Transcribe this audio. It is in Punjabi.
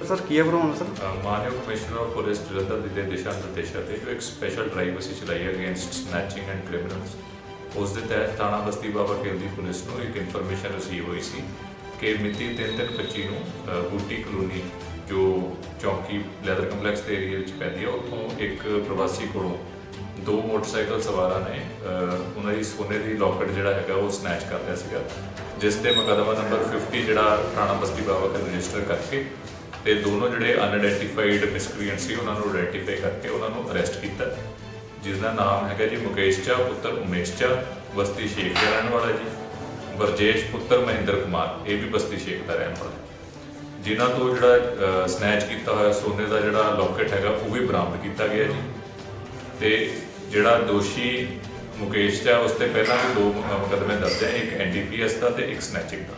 ਸਰ ਕੀ ਹੈ ਪ੍ਰੋਬਲਮ ਸਰ ਮਾਨਯੋਗ ਕਮਿਸ਼ਨਰ ਆਫ ਪੁਲਿਸ ਜਲੰਧਰ ਦੇ ਦਿਸ਼ਾ ਨਿਰਦੇਸ਼ਾਂ ਤੇ ਜੋ ਇੱਕ ਸਪੈਸ਼ਲ ਡਰਾਈਵ ਅਸੀਂ ਚਲਾਈ ਹੈ ਅਗੇਂਸਟ ਸਨੈਚਿੰਗ ਐਂਡ ਕ੍ਰਿਮੀਨਲਸ ਉਸ ਦੇ ਤਹਿਤ ਥਾਣਾ ਬਸਤੀ ਬਾਬਾ ਖੇਲ ਦੀ ਪੁਲਿਸ ਨੂੰ ਇੱਕ ਇਨਫੋਰਮੇਸ਼ਨ ਰਿਸੀਵ ਹੋਈ ਸੀ ਕਿ ਮਿਤੀ 3/3/25 ਨੂੰ ਬੂਟੀ ਕਲੋਨੀ ਜੋ ਚੌਂਕੀ ਲੈਦਰ ਕੰਪਲੈਕਸ ਦੇ ਏਰੀਆ ਵਿੱਚ ਪੈਂਦੀ ਹੈ ਉੱਥੋਂ ਇੱਕ ਪ੍ਰਵਾਸੀ ਕੋਲੋਂ ਦੋ ਮੋਟਰਸਾਈਕਲ ਸਵਾਰਾਂ ਨੇ ਅ, ਉਹਨਾਂ ਦੀ ਸੋਨੇ ਦੀ ਲੋਕਟ ਜਿਹੜਾ ਹੈਗਾ ਉਹ ਸਨੈਚ ਕਰ ਲਿਆ ਸੀਗਾ ਜਿਸ ਤੇ ਮੁਕੱਦਮਾ ਨੰਬਰ 50 ਜਿਹੜਾ ਥਾਣਾ ਬਸਤੀ ਬਾਬਾ ਖੇਲ ਰਜਿਸਟਰ ਕਰਕੇ ਤੇ ਦੋਨੋਂ ਜਿਹੜੇ ਅਨਆਇਡੈਂਟੀਫਾਈਡ ਮਿਸਕ੍ਰੀਐਂਟ ਸੀ, ਉਹਨਾਂ ਨੂੰ ਆਇਡੈਂਟੀਫਾਈ ਕਰਕੇ ਉਹਨਾਂ ਨੂੰ ਅਰੈਸਟ ਕੀਤਾ। ਜਿਸ ਦਾ ਨਾਮ ਹੈਗਾ ਜੀ ਮੁਕੇਸ਼ ਚਾ ਪੁੱਤਰ ਉਮੇਸ਼ ਚਾ ਬਸਤੀ ਸ਼ੇਖ ਦਾ ਰਹਿਣ ਵਾਲਾ ਜੀ। ਵਰਜੇਸ਼, ਪੁੱਤਰ ਮਹਿੰਦਰ ਕੁਮਾਰ, ਇਹ ਵੀ ਬਸਤੀ ਸ਼ੇਖ ਦਾ ਰਹਿਣ ਵਾਲਾ। ਜਿਨ੍ਹਾਂ ਤੋਂ ਜਿਹੜਾ ਸਨੈਚ ਕੀਤਾ ਹੋਇਆ ਸੋਨੇ ਦਾ ਜਿਹੜਾ ਲੋਕੇਟ ਹੈਗਾ, ਉਹ ਵੀ ਬਰਾਮਦ ਕੀਤਾ ਗਿਆ ਜੀ। ਤੇ ਜਿਹੜਾ ਦੋਸ਼ੀ ਮੁਕੇਸ਼ ਚਾ ਉਸ ਤੇ ਪਹਿਲਾਂ ਵੀ ਦੋ ਮੁਕੱਦਮੇ ਦਰਜ ਹੈ, ਇੱਕ ਐਨਡੀਪੀਐਸ ਦਾ ਤੇ ਇੱਕ ਸਨੈਚਿੰਗ ਦਾ।